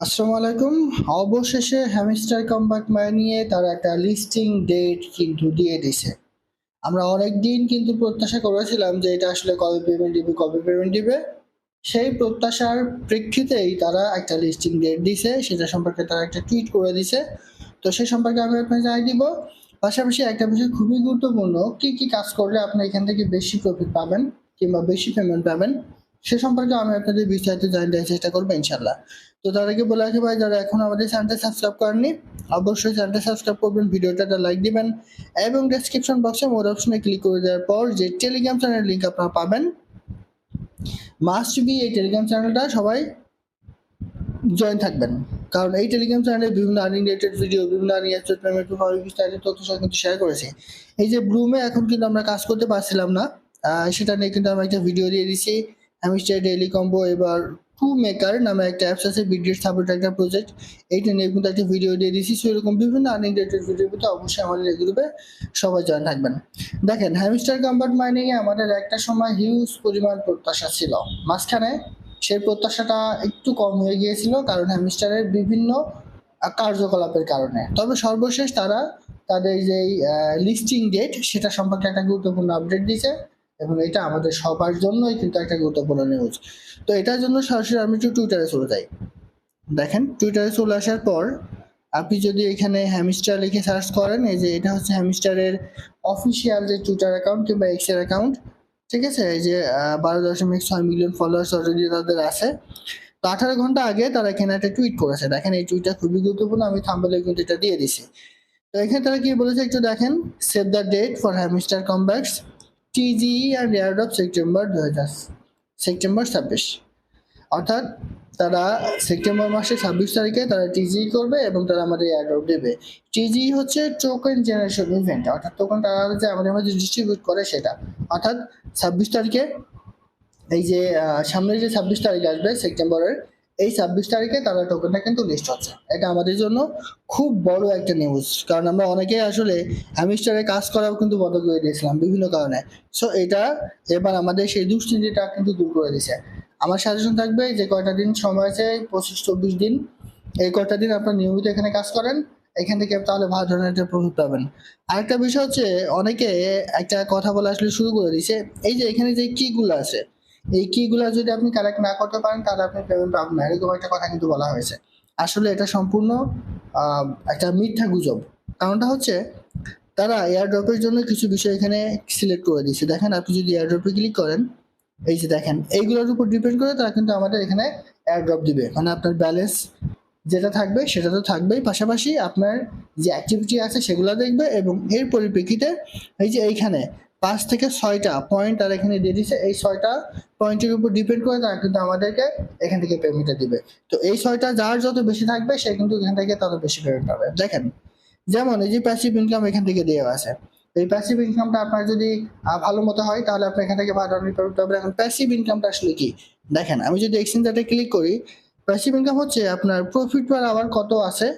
আসসালামু আলাইকুম। অবশেষে হ্যামস্টার কম্বাক নিয়ে তারা একটা লিস্টিং ডেট কিন্তু দিয়ে দিছে আমরা অনেক দিন কিন্তু প্রত্যাশা করেছিলাম যে এটা আসলে কবে পেমেন্ট দিবে, কবে পেমেন্ট দিবে। সেই প্রত্যাশার প্রেক্ষিতেই তারা একটা লিস্টিং ডেট দিছে সেটা সম্পর্কে তারা একটা টুইট করে দিছে তো সে সম্পর্কে আমি আপনাকে জানিয়ে দিব। পাশাপাশি একটা বিষয় খুবই গুরুত্বপূর্ণ, কি কি কাজ করলে আপনি এখান থেকে বেশি প্রফিট পাবেন কিংবা বেশি পেমেন্ট পাবেন? সে সম্পর্কে আমি আপনাদের বিস্তারিত জানিয়ে দেওয়ার চেষ্টা করব ইনশাল্লাহ তো তাদেরকে বলে রাখি ভাই, যারা এখন আমাদের চ্যানেলটা সাবস্ক্রাইব করেননি, অবশ্যই চ্যানেলটা সাবস্ক্রাইব করবেন, ভিডিওটা লাইক দিবেন, এবং ডেসক্রিপশন বক্সে মোর অপশনে ক্লিক করে দেওয়ার পর যে টেলিগ্রাম চ্যানেল লিঙ্ক আপনারা পাবেন মাস্ট বি এই টেলিগ্রাম চ্যানেলটা সবাই জয়েন থাকবেন। কারণ এই টেলিগ্রাম চ্যানেলে বিভিন্ন আর্নিং রিলেটেড ভিডিও বিভিন্ন আর্নিং অ্যাসেট পেমেন্ট বিস্তারিত তথ্য সব কিন্তু শেয়ার করেছি। এই যে ব্লুমে এখন কিন্তু আমরা কাজ করতে পারছিলাম না সেটা নিয়ে কিন্তু আমরা একটা ভিডিও দিয়ে দিছি। আমি ডেইলি কম্বো এবার টু মেকার নামে একটা অ্যাপস আছে ভিডিও সাপোর্ট একটা প্রজেক্ট এইটা নিয়ে কিন্তু একটা ভিডিও দিয়ে দিছি সেরকম বিভিন্ন আর্নিং ভিডিও কিন্তু অবশ্যই আমাদের এই গ্রুপে সবাই জয়েন থাকবেন। দেখেন হ্যামস্টার কম্বার্ট মাইনিং এ আমাদের একটা সময় হিউজ পরিমাণ প্রত্যাশা ছিল। মাঝখানে সেই প্রত্যাশাটা একটু কম হয়ে গিয়েছিল কারণ হ্যামস্টারের বিভিন্ন কার্যকলাপের কারণে। তবে সর্বশেষ তারা তাদের যেই লিস্টিং ডেট সেটা সম্পর্কে একটা গুরুত্বপূর্ণ আপডেট দিয়েছে। এবং এটা আমাদের সবার জন্যই কিন্তু একটা গুরুত্বপূর্ণ নিউজ তো এটার জন্য সরাসরি আমি একটু টুইটারে চলে যাই। দেখেন টুইটারে চলে আসার পর আপনি যদি এখানে হ্যামিস্টার লিখে সার্চ করেন, এই যে এটা হচ্ছে হ্যামিস্টারের অফিসিয়াল যে টুইটার অ্যাকাউন্ট কিংবা এক্সের অ্যাকাউন্ট ঠিক আছে? এই যে বারো দশমিক ছয় মিলিয়ন ফলোয়ার্স অলরেডি তাদের আছে। তো আঠারো ঘণ্টা আগে তারা এখানে একটা টুইট করেছে। দেখেন, এই টুইটটা খুবই গুরুত্বপূর্ণ, আমি থাম্বেলে কিন্তু এটা দিয়ে দিছি। তো এখানে তারা কি বলেছে একটু দেখেন save the date for Hamster Kombat's TGE and airdrop September দু হাজার সেপ্টেম্বর ছাব্বিশ। অর্থাৎ তারা সেপ্টেম্বর মাসে ছাব্বিশ তারিখে তারা টিজি করবে এবং তারা আমাদের এয়ারড্রপ দেবে। টিজি হচ্ছে টোকেন জেনারেশন ইভেন্ট অর্থাৎ টোকেন তারা যে আমাদের মধ্যে ডিস্ট্রিবিউট করে সেটা। অর্থাৎ ছাব্বিশ তারিখে এই যে সামনে যে ছাব্বিশ তারিখ আসবে সেপ্টেম্বরের এই ছাব্বিশ তারিখে তারা টোকেনটা কিন্তু লিস্ট হচ্ছে। এটা আমাদের জন্য খুব বড় একটা নিউজ কারণ আমরা অনেকেই আসলে হ্যামিস্টারে কাজ করাও কিন্তু বন্ধ করে দিয়েছিলাম বিভিন্ন কারণে। সো এটা এবার আমাদের সেই দুশ্চিন্তিটা কিন্তু দূর করে দিছে আমার সাজেশন থাকবে যে কয়টা দিন সময় আছে, পঁচিশ, চব্বিশ দিন। এই কয়টা দিন আপনার নিয়মিত এখানে কাজ করেন, এখান থেকে তাহলে ভালো ধরনের একটা প্রফিট পাবেন। আরেকটা বিষয় হচ্ছে, অনেকে একটা কথা বলা আসলে শুরু করে দিছে এই যে এখানে যে কিগুলো আছে এই কিগুলো যদি আপনি কালেক্ট না করতে পারেন, তাহলে আপনি পেমেন্ট পাবেন না এরকম একটা কথা কিন্তু বলা হয়েছে। আসলে এটা সম্পূর্ণ একটা মিথ্যা গুজব। কারণটা হচ্ছে, তারা এয়ারড্রপের জন্য কিছু বিষয় এখানে সিলেক্ট করে দিয়েছে। দেখেন, আপনি যদি এয়ারড্রপে ক্লিক করেন, এই যে দেখেন, এইগুলোর উপর ডিপেন্ড করে তারা কিন্তু আমাদের এখানে এয়ারড্রপ দিবে। মানে আপনার ব্যালেন্স যেটা থাকবে, সেটা তো থাকবেই। পাশাপাশি আপনার যে অ্যাক্টিভিটি আছে, সেগুলো দেখবে এবং এর পরিপ্রেক্ষিতে এই যে এইখানে পাঁচ থেকে ছয়টা পয়েন্ট তারা এখানে দিয়ে দিচ্ছে এই ছয়টা পয়েন্টের উপর ডিপেন্ড করে তারা কিন্তু আমাদেরকে এখান থেকে পেমেন্টটা দিবে। তো এই ছয়টা যার যত বেশি থাকবে, সে কিন্তু এখান থেকে তত বেশি পেমেন্ট পাবে। দেখেন, যেমন এই যে প্যাসিভ ইনকাম এখান থেকে দেওয়া আছে। এই প্যাসিভ ইনকামটা আপনার যদি ভালো মতো হয়, তাহলে আপনি এখান থেকে ভালো পেমেন্ট পাবেন। এখন প্যাসিভ ইনকামটা আসলে কি? দেখেন, আমি যদি এক্সচেঞ্জ এক্সচেঞ্জারে ক্লিক করি প্যাসিভ ইনকাম হচ্ছে আপনার প্রফিট পার আওয়ার কত আছে?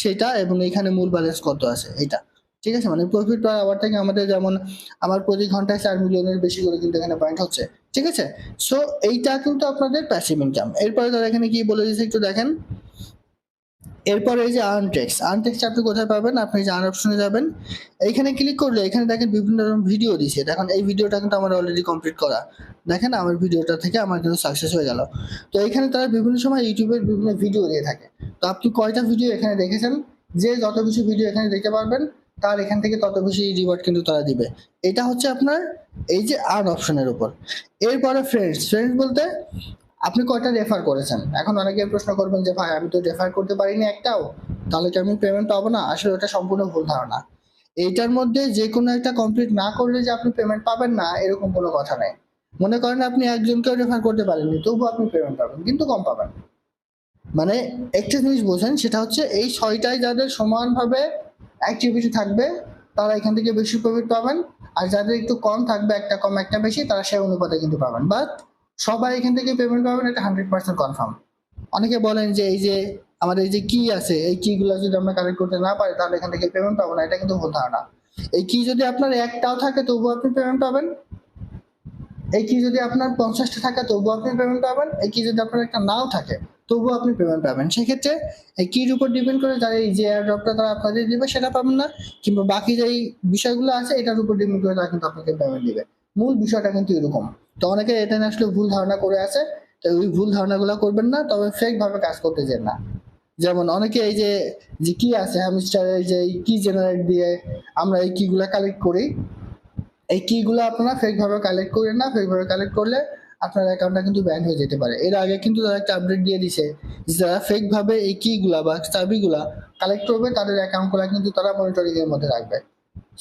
সেটা এবং এখানে মূল ব্যালেন্স কত আছে? এটা ঠিক আছে? মানে প্রফিট পার আওয়ার থেকে আমাদের যেমন আমার প্রতি ঘন্টায় চার মিলিয়নের বেশি করে কিন্তু এখানে পয়েন্ট হচ্ছে, ঠিক আছে? সো এইটা কিন্তু আপনাদের প্যাসিভ ইনকাম এরপরে তারা এখানে কি বলে দিয়েছে একটু দেখেন। এরপরে এই যে আর্নটেক্স আর্নটেক্স আপনি কোথায় পাবেন? আপনি যে আর্ন অপশনে যাবেন। এইখানে ক্লিক করলে এখানে দেখেন বিভিন্ন রকম ভিডিও দিছে দেখুন, এই ভিডিওটা কিন্তু আমার অলরেডি কমপ্লিট করা। দেখেন, আমার ভিডিওটা থেকে আমার কিন্তু সাকসেস হয়ে গেল। তো এখানে তারা বিভিন্ন সময় ইউটিউবের বিভিন্ন ভিডিও দিয়ে থাকে। তো আপনি কয়টা ভিডিও এখানে দেখেছেন? যে যত কিছু ভিডিও এখানে দেখতে পারবেন তার এখান থেকে তত বেশি রিওয়ার্ড কিন্তু তারা দিবে। এটা হচ্ছে আপনার এই যে আর্ন অপশনের উপর। এরপরে ফ্রেন্ডস ফ্রেন্ডস বলতে আপনি কয়টা রেফার করেছেন? এখন অনেকে প্রশ্ন করবেন যে, ভাই, আমি তো রেফার করতে পারিনি একটাও। তাহলে কি আমি পেমেন্ট পাবো না? আসলে ওটা সম্পূর্ণ ভুল ধারণা। এইটার মধ্যে যে কোনো একটা কমপ্লিট না করলে যে আপনি পেমেন্ট পাবেন না, এরকম কোনো কথা নেই। মনে করেন আপনি একজনকেও রেফার করতে পারেননি, তবুও আপনি পেমেন্ট পাবেন, কিন্তু কম পাবেন। মানে একটা জিনিস বোঝেন, সেটা হচ্ছে এই ছয়টায় যাদের সমানভাবে অ্যাক্টিভিটি থাকবে, তারা এখান থেকে বেশি প্রফিট পাবেন। আর যাদের একটু কম থাকবে, একটা কম, একটা বেশি, তারা সেই অনুপাতে কিন্তু পাবেন। বাট সবাই এখান থেকে পেমেন্ট পাবেন, এটা হান্ড্রেড পার্সেন্ট কনফার্ম অনেকে বলেন যে, এই যে আমাদের এই যে কি আছে, এই কিগুলো যদি আমরা কালেক্ট করতে না পারি, তাহলে এখান থেকে পেমেন্ট পাবো না। এটা কিন্তু ভুল ধারণা। এই কি যদি আপনার একটাও থাকে, তবুও আপনি পেমেন্ট পাবেন। এই কি যদি আপনার পঞ্চাশটা থাকে, তবুও আপনি পেমেন্ট পাবেন। এই কি যদি আপনার একটা নাও থাকে তবুও আপনি পেমেন্ট পাবেন। সেক্ষেত্রে এই কির উপর ডিপেন্ড করে যারা এই যে এয়ার এয়ারড্রপটা তারা আপনাদের দিবে, সেটা পাবেন না। কিংবা বাকি যেই বিষয়গুলো আছে, এটার উপর ডিপেন্ড করে তারা কিন্তু আপনাকে পেমেন্ট দিবে। মূল বিষয়টা কিন্তু এরকম। তো অনেকে এটা আসলে ভুল ধারণা করে আছে, তো ওই ভুল ধারণাগুলো করবেন না, তবে ফেক ভাবে কাজ করতে চান না। যেমন অনেকে এই যে যে কি আছে হ্যামস্টারের যে কি জেনারেট দিয়ে আমরা এই কিগুলো কালেক্ট করি। এই কিগুলো আপনারা ফেক ভাবে কালেক্ট করেন না ফেক ভাবে কালেক্ট করলে আপনার অ্যাকাউন্টটা কিন্তু ব্যান হয়ে যেতে পারে। এর আগে কিন্তু তারা একটা আপডেট দিয়ে দিছে যে যারা ফেক ভাবে এই কিগুলা বা চাবিগুলা কালেক্ট করবে, তাদের অ্যাকাউন্টগুলো কিন্তু তারা মনিটরিং এর মধ্যে রাখবে।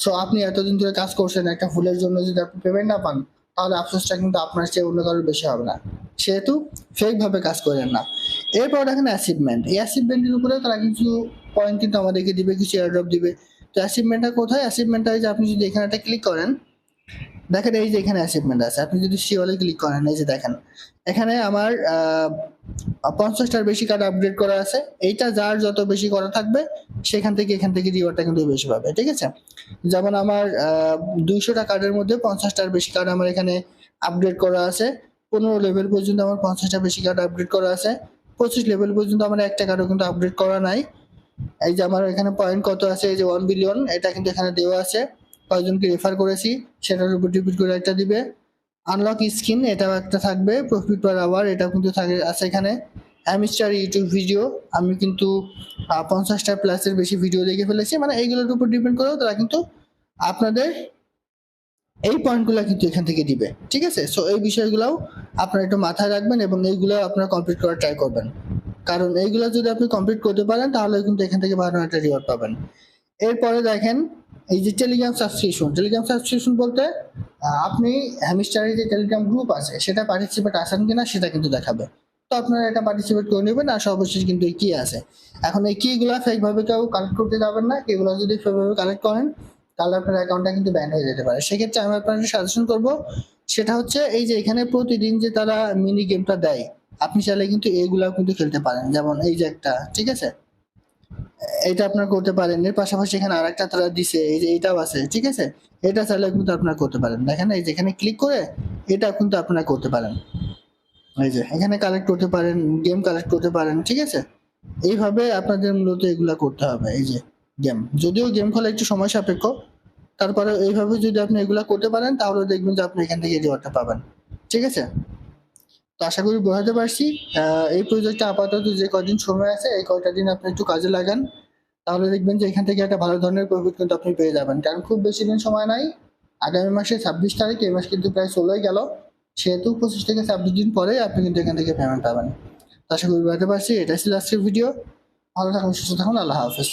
সো আপনি এতদিন ধরে কাজ করছেন, একটা ভুলের জন্য যদি আপনি পেমেন্ট না পান, তাহলে আফসোসটা কিন্তু আপনার চেয়ে অন্য কারোর বেশি হবে না। সেহেতু ফেক ভাবে কাজ করেন না। এরপর দেখেন অ্যাচিভমেন্ট এই অ্যাচিভমেন্টের উপরে তারা কিছু পয়েন্ট কিন্তু আমাদেরকে দিবে, কিছু এয়ারড্রপ দিবে। তো অ্যাচিভমেন্টটা কোথায়? অ্যাচিভমেন্টটা যে আপনি যদি এখানে একটা ক্লিক করেন দেখেন এই যে এখানে অ্যাচিভমেন্ট আছে। আপনি যদি শিওলে ক্লিক করেন, এই যে দেখেন, এখানে আমার পঞ্চাশটার বেশি কার্ড আপডেট করা আছে। এইটা যার যত বেশি করা থাকবে, সেখান থেকে, এখান থেকে রিওয়ার্ডটা কিন্তু বেশি পাবে, ঠিক আছে? যেমন আমার দুইশোটা কার্ডের মধ্যে পঞ্চাশটার বেশি কার্ড আমার এখানে আপডেট করা আছে। পনেরো লেভেল পর্যন্ত আমার পঞ্চাশটা বেশি কার্ড আপডেট করা আছে। পঁচিশ লেভেল পর্যন্ত আমার একটা কার্ডও কিন্তু আপডেট করা নাই। এই যে আমার এখানে পয়েন্ট কত আছে? এই যে ওয়ান বিলিয়ন এটা কিন্তু এখানে দেওয়া আছে। কয়জনকে রেফার করেছি, সেটার উপর ডিপিট করে একটা দিবে। আনলক স্কিন এটাও একটা থাকবে প্রফিট পার আওয়ার এটাও কিন্তু থাকে, আছে এখানে। অ্যামিস্টার ইউটিউব ভিডিও আমি কিন্তু পঞ্চাশটা প্লাসের বেশি ভিডিও দেখে ফেলেছি। মানে এইগুলোর উপর ডিপেন্ড করেও তারা কিন্তু আপনাদের এই পয়েন্টগুলো কিন্তু এখান থেকে দিবে। ঠিক আছে? সো এই বিষয়গুলোও আপনারা একটু মাথায় রাখবেন এবং এইগুলো আপনারা কমপ্লিট করার ট্রাই করবেন। কারণ এইগুলো যদি আপনি কমপ্লিট করতে পারেন, তাহলে কিন্তু এখান থেকে ভালো একটা রিওয়ার্ড পাবেন। এরপরে দেখেন এই যে টেলিগ্রাম সাবস্ক্রিপশন টেলিগ্রাম সাবস্ক্রিপশন বলতে আপনি হ্যামিস্টারের যে টেলিগ্রাম গ্রুপ আছে, সেটা পার্টিসিপেট আছেন কিনা সেটা কিন্তু দেখাবে। তো আপনারা এটা পার্টিসিপেট করে নেবেন আর সর্বশেষ কিন্তু এই কি আছে। এখন এই কিগুলো ফেক ভাবে কেউ কালেক্ট করতে যাবেন না কিগুলো যদি ফেক ভাবে কালেক্ট করেন, তাহলে আপনার অ্যাকাউন্টটা কিন্তু ব্যান হয়ে যেতে পারে। সেক্ষেত্রে আমি আপনাকে সাজেশন করব, সেটা হচ্ছে এই যে এখানে প্রতিদিন যে তারা মিনি গেমটা দেয়, আপনি চাইলে কিন্তু এইগুলাও কিন্তু খেলতে পারেন। যেমন এই যে একটা, ঠিক আছে? এটা আপনার করতে পারেন। এর পাশাপাশি এখানে আরেকটা তারা দিছে, এই যে এটাও আছে, ঠিক আছে? এটা চাইলে কিন্তু আপনারা করতে পারেন। দেখেন, এই যে এখানে ক্লিক করে এটা কিন্তু আপনারা করতে পারেন। এই যে, এখানে কালেক্ট করতে পারেন গেম কালেক্ট করতে পারেন, ঠিক আছে? এইভাবে আপনাদের মূলত এগুলা করতে হবে, এই যে গেম যদিও গেম খেলা একটু সময় সাপেক্ষ তারপরে এইভাবে যদি আপনি এগুলা করতে পারেন, তাহলে দেখবেন যে আপনি এখান থেকে রিওয়ার্ডটা পাবেন, ঠিক আছে? তো আশা করি বোঝাতে পারছি। এই প্রজেক্টটা আপাতত যে কদিন সময় আছে, এই কয়টা দিন আপনি একটু কাজে লাগান। তাহলে দেখবেন যে এখান থেকে একটা ভালো ধরনের প্রফিট কিন্তু আপনি পেয়ে যাবেন। কারণ খুব বেশি দিন সময় নাই। আগামী মাসে ছাব্বিশ তারিখ, এই মাস কিন্তু প্রায় ষোলোই গেল। সেহেতু পঁচিশ থেকে ছাব্বিশ দিন পরে আপনি কিন্তু এখান থেকে পেমেন্ট পাবেন। আশা করি বোঝাতে পারছি। এটা ছিল আজকের ভিডিও ভালো থাকুন, সুস্থ থাকুন। আল্লাহ হাফেজ।